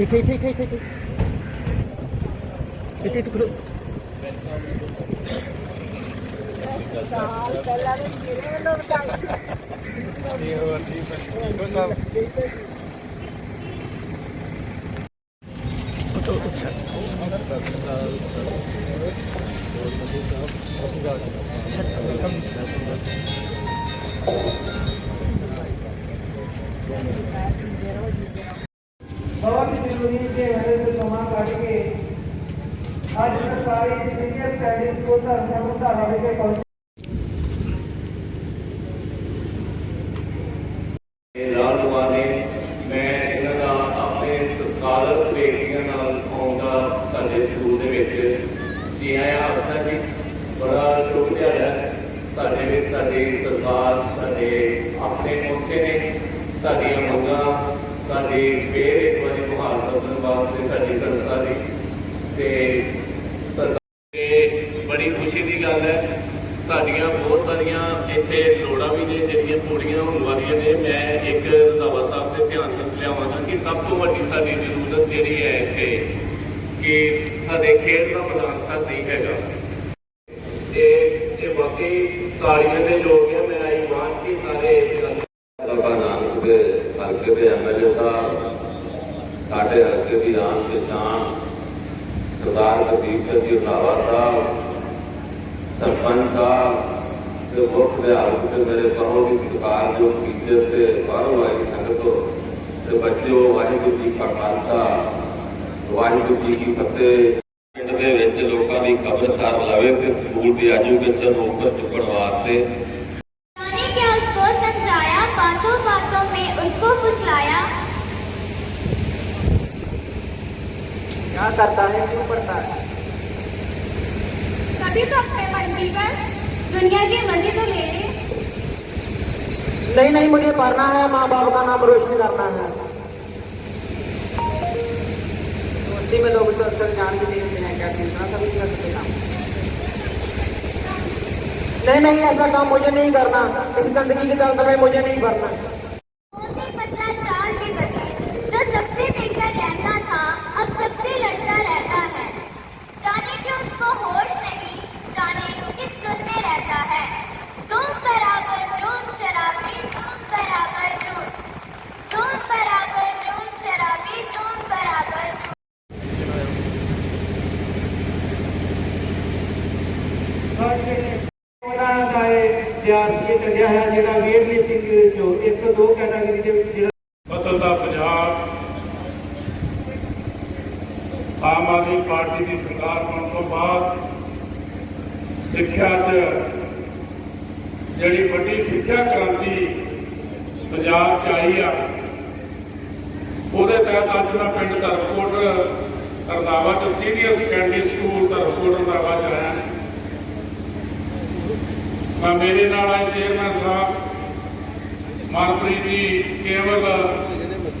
ਇੱਥੇ ਇੱਥੇ ਇੱਥੇ ਇੱਥੇ ਇੱਥੇ ਇੱਥੇ ਇੱਥੇ ਖੜੋ ਬਹੁਤ ਜ਼ਰੂਰੀ ਕਿ ਹਰੇ ਸਮਾਂ ਕੱਢ ਕੇ ਅੱਜ ਸਰਕਾਰੀ ਸੀਨੀਅਰ ਸੈਕੰਡਰੀ ਸਕੂਲ ਦਾ ਸਮੁਦਾਇ ਵਿਖੇ ਸਾਡੇ ਸਕੂਲ ਦੇ ਵਿੱਚ ਜੀ ਆਇਆਂ ਆਖਦਾ ਜੀ, ਬੜਾ ਸ਼ੁਭ ਹੈ। ਸਾਡੇ ਵਿੱਚ ਸਾਡੀ ਸਰਕਾਰ ਸਾਡੇ ਆਪਣੇ ਪਹੁੰਚੇ ਨੇ, ਸਾਡੀਆਂ ਮੰਗਾਂ ਸਾਡੇ ਫੇਰ ਇੱਕ ਵਾਰੀ ਬਹਾਲ ਕਰਨ ਵਾਸਤੇ ਸਾਡੀ ਸੰਸਥਾ ਦੀ। ਤੇ ਸਰਕਾਰ ਬੜੀ ਖੁਸ਼ੀ ਦੀ ਗੱਲ ਹੈ। ਸਾਡੀਆਂ ਬਹੁਤ ਸਾਰੀਆਂ ਇੱਥੇ ਲੋੜਾਂ ਵੀ ਨੇ, ਜਿਹੜੀਆਂ ਪੂਰੀਆਂ ਹੋਣ ਵਾਲੀਆਂ ਨੇ। ਮੈਂ ਇੱਕ ਰੰਧਾਵਾ ਸਾਹਿਬ ਦੇ ਧਿਆਨ ਵਿੱਚ ਲਿਆਵਾਂਗਾ ਕਿ ਸਭ ਤੋਂ ਵੱਡੀ ਸਾਡੀ ਜ਼ਰੂਰਤ ਜਿਹੜੀ ਹੈ ਇੱਥੇ, ਕਿ ਸਾਡੇ ਖੇਡ ਦਾ ਮੈਦਾਨ ਸਾਥ ਨਹੀਂ ਹੈਗਾ। ਇਹ ਇਹ ਵਾਕਈ ਤਾਲੀਆਂ ਦੇ ਲੋਕ ਹੈ ਮੈਂ ਆਈ ਮਾਨ ਕਿ ਸਾਰੇ ਇਸ ਗੱਲ ਬਾਬਾ ਨਾਨਕ ਦੇ ਹਲਕੇ ਦੇ ਐਮਐਲਏ ਸਾਹਿਬ ਸਾਡੇ ਹਲਕੇ ਦੀ ਪਛਾਣ ਸਰਦਾਰ ਗੁਰਦੀਪ ਸਿੰਘ ਜੀ ਰੰਧਾਵਾ ਸਾਹਿਬ ਸਰਪੰਚ ਸਾਹਿਬ ਤੇ ਮੁੱਖ ਦੇ ਤੇ ਮੇਰੇ ਪਰੋਂ ਦੀ ਸਤਿਕਾਰ ਜੋ ਕੀਤੇ ਤੇ ਬਾਹਰੋਂ ਆਈ ਸੰਗਤੋ ਤੇ ਬੱਚਿਓ ਵਾਹਿਗੁਰੂ ਜੀ ਕਾ ਖਾਲਸਾ, ਵਾਹਿਗੁਰੂ ਜੀ ਕੀ ਫਤਿਹ। ਪਿੰਡ ਦੇ ਵਿੱਚ ਲੋਕਾਂ ਦੀ ਕਬਰ ਕਬਰਸਤਾਨ ਲਾਵੇ ਤੇ ਸਕੂਲ ਦੀ ਐਜੂਕੇਸ਼ਨ ਉੱਪਰ ਚੁੱਕਣ ਵਾਸਤੇ क्या करता है क्यों पढ़ता है? कभी तो अपने मर्ज़ी पर दुनिया की मर्ज़ी तो ले ले। नहीं नहीं मुझे पढ़ना है माँ बाप का नाम रोशन करना है। दोस्ती में लोग तो अक्सर जान भी नहीं होते हैं क्या कितना सभी कर सकते काम। नहीं नहीं ऐसा काम मुझे नहीं करना। इस गंदगी की दलदल में मुझे नहीं भरना। ਵਿਦਿਆਰਥੀ ਚੱਲਿਆ ਹੈ ਜਿਹੜਾ ਵੇਟ ਲਿਫਟਿੰਗ ਚੋਂ 102 ਕੈਟਾਗਰੀ ਦੇ ਵਿੱਚ ਜਿਹੜਾ ਬਦਲਦਾ ਪੰਜਾਬ ਆਮ ਆਦਮੀ ਪਾਰਟੀ ਦੀ ਸਰਕਾਰ ਬਣਨ ਤੋਂ ਬਾਅਦ ਸਿੱਖਿਆ 'ਚ ਜਿਹੜੀ ਵੱਡੀ ਸਿੱਖਿਆ ਕ੍ਰਾਂਤੀ ਪੰਜਾਬ 'ਚ ਆਈ ਆ, ਉਹਦੇ ਤਹਿਤ ਅੱਜ ਮੈਂ ਪਿੰਡ ਧਰਮਕੋਟ, ਰੰਧਾਵਾ 'ਚ senior secondary school Dharamkot, Randhawa 'ਚ ਆਇਆ ਮੈਂ ਮੇਰੇ ਨਾਲ ਆਏ ਚੇਅਰਮੈਨ ਸਾਹਿਬ, ਮਨਪ੍ਰੀਤ ਜੀ, ਕੇਵਲ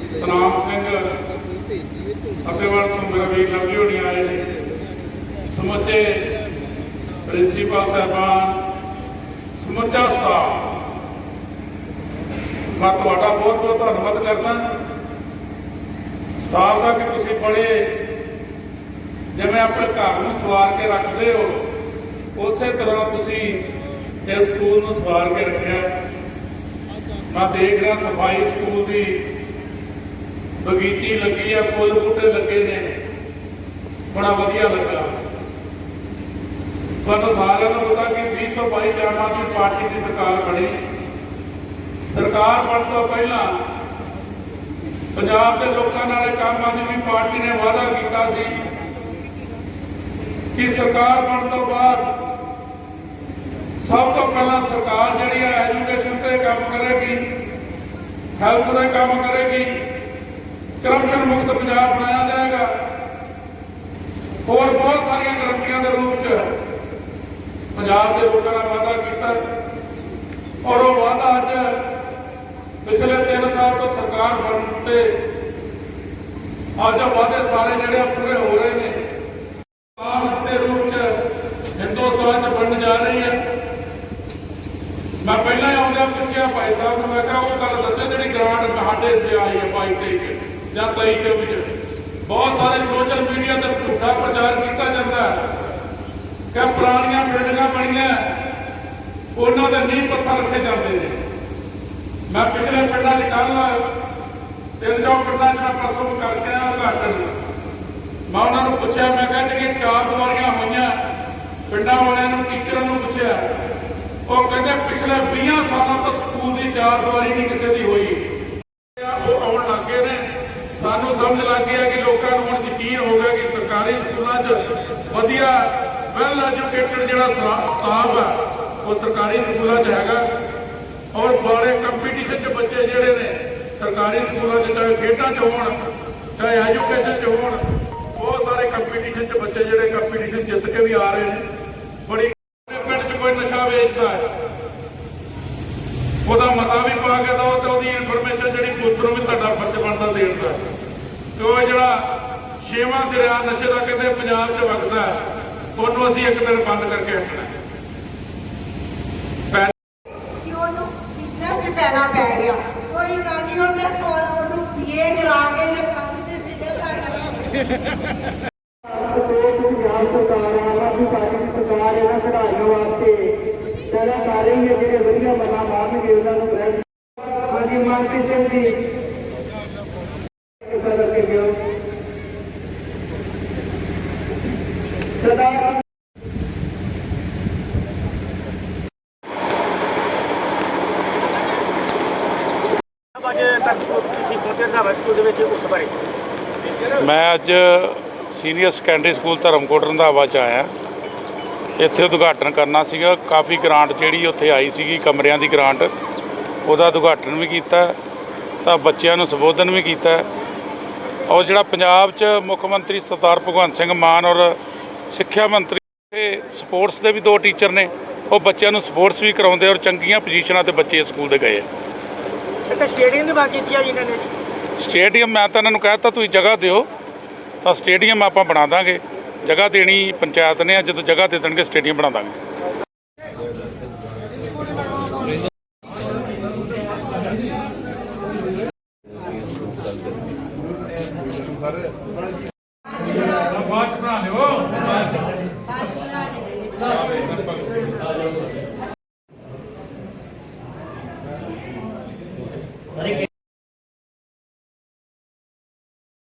ਸਤਨਾਮ ਸਿੰਘ ਅਤੇ ਵਰ ਤੋਂ ਮੇਰਾ ਵੀ ਲਵਲੀ ਹੋਣੀ ਆਏ। ਸਮੁੱਚੇ ਪ੍ਰਿੰਸੀਪਲ ਸਾਹਿਬਾਨ, ਸਮੁੱਚਾ ਸਟਾਫ ਮੈਂ ਤੁਹਾਡਾ ਬਹੁਤ ਬਹੁਤ ਧੰਨਵਾਦ ਕਰਦਾ। ਸਟਾਫ ਦਾ ਕਿ ਤੁਸੀਂ ਬੜੇ ਜਿਵੇਂ ਆਪਣੇ ਘਰ ਨੂੰ ਸਵਾਰ ਕੇ ਰੱਖਦੇ ਹੋ, ਉਸੇ ਤਰ੍ਹਾਂ ਤੁਸੀਂ ਇਸ ਸਕੂਲ ਨੂੰ ਸਵਾਰ ਕੇ ਰੱਖਿਆ। ਮੈਂ ਦੇਖ ਰਿਹਾ ਸਫ਼ਾਈ ਸਕੂਲ ਦੀ। ਬਗੀਚੀ ਲੱਗੀ ਆ, ਫੁੱਲ ਬੂਟੇ ਲੱਗੇ ਨੇ। ਬੜਾ ਵਧੀਆ ਲੱਗਾ। ਤੁਹਾਨੂੰ ਸਾਰਿਆਂ ਨੂੰ ਪਤਾ ਕਿ 2022 ਚ ਆਮ ਆਦਮੀ ਪਾਰਟੀ ਦੀ ਸਰਕਾਰ ਬਣੀ। ਸਰਕਾਰ ਬਣਨ ਤੋਂ ਪਹਿਲਾਂ ਪੰਜਾਬ ਦੇ ਲੋਕਾਂ ਨਾਲ ਇੱਕ ਆਮ ਆਦਮੀ ਪਾਰਟੀ ਨੇ ਵਾਅਦਾ ਕੀਤਾ ਸੀ ਕਿ ਸਰਕਾਰ ਬਣਨ ਤੋਂ ਬਾਅਦ ਸਭ ਤੋਂ ਪਹਿਲਾਂ ਸਰਕਾਰ ਜਿਹੜੀ ਹੈ ਐਜੂਕੇਸ਼ਨ ਤੇ ਕੰਮ ਕਰੇਗੀ ਹੈਲਥ ਤੇ ਕੰਮ ਕਰੇਗੀ ਕਰਪਸ਼ਨ ਮੁਕਤ ਪੰਜਾਬ ਬਣਾਇਆ ਜਾਏਗਾ। ਹੋਰ ਬਹੁਤ ਸਾਰੀਆਂ ਗਰੰਟੀਆਂ ਦੇ ਰੂਪ 'ਚ ਪੰਜਾਬ ਦੇ ਲੋਕਾਂ ਨਾਲ ਵਾਅਦਾ ਕੀਤਾ ਔਰ ਉਹ ਵਾਅਦਾ ਅੱਜ ਪਿਛਲੇ 3 ਸਾਲ ਤੋਂ ਸਰਕਾਰ ਬਣਨ ਤੇ ਅੱਜ ਵਾਅਦੇ ਸਾਰੇ ਜਿਹੜੇ ਪੂਰੇ ਹੋ ਰਹੇ ਜਾਂ ਪਰਿਚੇ ਵਿੱਚ। ਬਹੁਤ ਸਾਰੇ ਸੋਸ਼ਲ ਮੀਡੀਆ ਤੇ ਝੂਠਾ ਪ੍ਰਚਾਰ ਕੀਤਾ ਜਾਂਦਾ ਹੈ। ਕਿ ਪੁਰਾਣੀਆਂ ਬਿਲਡਿੰਗਾਂ ਬਣੀਆਂ ਉਹਨਾਂ ਦੇ ਨੀਂਹ ਪੱਥਰ ਰੱਖੇ ਜਾਂਦੇ ਨੇ। ਮੈਂ ਪਿਛਲੇ ਪਿੰਡਾਂ ਦੇ ਕੱਲ ਤਿੰਨ ਚੌਂ ਪਿੰਡਾਂ ਦਾ ਪ੍ਰਸੰਗ ਕਰਕੇ ਆ ਉਦਘਾਟਨ ਮੈਂ ਉਹਨਾਂ ਨੂੰ ਪੁੱਛਿਆ, ਮੈਂ ਕਿਹਾ ਕਿ ਚਾਰ ਦੀਵਾਰੀਆਂ ਹੋਈਆਂ, ਪਿੰਡਾਂ ਵਾਲਿਆਂ ਨੂੰ, ਟੀਚਰਾਂ ਨੂੰ ਪੁੱਛਿਆ। ਉਹ ਕਹਿੰਦੇ, ਪਿਛਲੇ 20 ਸਾਲਾਂ ਤੋਂ ਸਕੂਲ ਦੀ ਚਾਰ ਦੀਵਾਰੀ ਨਹੀਂ ਕਿਸੇ ਦੀ ਹੋਈ। ਸਾਨੂੰ ਸਮਝ ਲੱਗ ਗਿਆ ਕਿ ਲੋਕਾਂ ਨੂੰ ਹੁਣ ਯਕੀਨ ਹੋ ਗਿਆ ਕਿ ਸਰਕਾਰੀ ਸਕੂਲਾਂ 'ਚ ਵਧੀਆ ਵੈਲ ਐਜੂਕੇਟਡ ਜਿਹੜਾ ਸਟਾਫ ਆ, ਉਹ ਸਰਕਾਰੀ ਸਕੂਲਾਂ 'ਚ ਹੈਗਾ। ਔਰ ਬੜੇ ਕੰਪੀਟੀਸ਼ਨ 'ਚ ਬੱਚੇ ਜਿਹੜੇ ਨੇ, ਸਰਕਾਰੀ ਸਕੂਲਾਂ 'ਚ ਚਾਹੇ ਖੇਡਾਂ 'ਚ ਹੋਣ, ਚਾਹੇ ਐਜੂਕੇਸ਼ਨ 'ਚ ਹੋਣ ਬਹੁਤ ਸਾਰੇ ਕੰਪੀਟੀਸ਼ਨ 'ਚ ਬੱਚੇ ਜਿਹੜੇ ਕੰਪੀਟੀਸ਼ਨ ਜਿੱਤ ਕੇ ਵੀ ਆ ਰਹੇ ਨੇ। ਬੜੀ ਪਿੰਡ 'ਚ ਕੋਈ ਨਸ਼ਾ ਵੇਚਦਾ ਹੈ ਉਹਦਾ ਮਤਾ ਵੀ ਪਾ ਕੇ ਦੋ ਤੇ ਉਹਦੀ ਇਨਫੋਰਮੇਸ਼ਨ ਜਿਹੜੀ ਪੁਲਿਸ ਨੂੰ ਵੀ ਤੁਹਾਡਾ ਫਰਜ਼ ਬਣਦਾ ਦੇਣ ਦਾ ਤੇ ਉਹ ਜਿਹੜਾ ਛੇਵਾਂ ਦਰਿਆ ਨਸ਼ੇ ਦਾ ਕਹਿੰਦੇ ਪੰਜਾਬ 'ਚ ਵਗਦਾ ਹੈ, ਉਹਨੂੰ ਅਸੀਂ ਇੱਕ ਦਿਨ ਬੰਦ ਕਰਕੇ ਹਟਣਾ ਪੈ- ਕਿ ਉਹਨੂੰ ਬਿਜ਼ਨਸ ਚ ਪੈਣਾ ਪੈ ਗਿਆ। ਕੋਈ ਗੱਲ ਨਹੀਂ ਉਹਨੇ ਕੋਲ ਉਹਨੂੰ ਪੀਏ ਕਰਾ ਕੇ ਨੇ ਕੰਮ ਤੇ ਵਿਦੇ ਕਰ ਪੰਜਾਬ ਸਰਕਾਰ ਇਹਨਾਂ ਖਿਡਾਰੀਆਂ ਵਾਸਤੇ ਪਹਿਲਾਂ ਕਰ ਰਹੀ ਹੈ ਜਿਹੜੇ ਵਧੀਆ ਮਨਾ ਮਾਰਨਗੇ ਉਹਨਾਂ ਨੂੰ ਗ੍ਰਹਿ ਹਾਂਜੀ ਮਾਨਪ੍ਰੀਤ ਸਿੰਘ ਜੀ ਕਿਸਾ ਕਰਕੇ ਦਿਓ ਸਰਦਾਰ ਮੈਂ ਅੱਜ senior secondary school Dharamkot Randhawa ਚ ਆਇਆ। ਇੱਥੇ ਉਦਘਾਟਨ ਕਰਨਾ ਸੀਗਾ। ਕਾਫੀ ਗ੍ਰਾਂਟ ਜਿਹੜੀ ਉੱਥੇ ਆਈ ਸੀਗੀ ਕਮਰਿਆਂ ਦੀ ਗ੍ਰਾਂਟ ਉਹਦਾ ਉਦਘਾਟਨ ਵੀ ਕੀਤਾ। ਤਾਂ ਬੱਚਿਆਂ ਨੂੰ ਸੰਬੋਧਨ ਵੀ ਕੀਤਾ। ਔਰ ਜਿਹੜਾ ਪੰਜਾਬ 'ਚ ਮੁੱਖ ਮੰਤਰੀ ਸਰਦਾਰ ਭਗਵੰਤ ਸਿੰਘ ਮਾਨ ਔਰ ਸਿੱਖਿਆ ਮੰਤਰੀ ਤੇ ਸਪੋਰਟਸ ਦੇ ਵੀ ਦੋ ਟੀਚਰ ਨੇ ਉਹ ਬੱਚਿਆਂ ਨੂੰ ਸਪੋਰਟਸ ਵੀ ਕਰਾਉਂਦੇ ਔਰ ਚੰਗੀਆਂ ਪੋਜੀਸ਼ਨਾਂ ਤੇ ਬੱਚੇ ਸਕੂਲ ਦੇ ਗਏ। ਆ ਸਟੇਡੀਅਮ ਦੀ ਬਾਤ ਕੀਤੀ ਆ ਜੀ ਇਹਨਾਂ ਨੇ। ਸਟੇਡੀਅਮ ਮੈਂ ਤਾਂ ਇਹਨਾਂ ਨੂੰ ਕਹਿਤਾ, ਤੁਸੀਂ ਜਗ੍ਹਾ ਦਿਓ। ਤਾਂ ਸਟੇਡੀਅਮ ਆਪਾਂ ਬਣਾ ਦਾਂਗੇ। ਜਗ੍ਹਾ ਦੇਣੀ ਪੰਚਾਇਤ ਨੇ, ਜਦੋਂ ਜਗ੍ਹਾ ਦੇ ਦੇਣਗੇ ਸਟੇਡੀਅਮ ਬਣਾ ਦਾਂਗੇ। ਬਾਅਦ ਚ ਬਣਾ ਲਿਓ।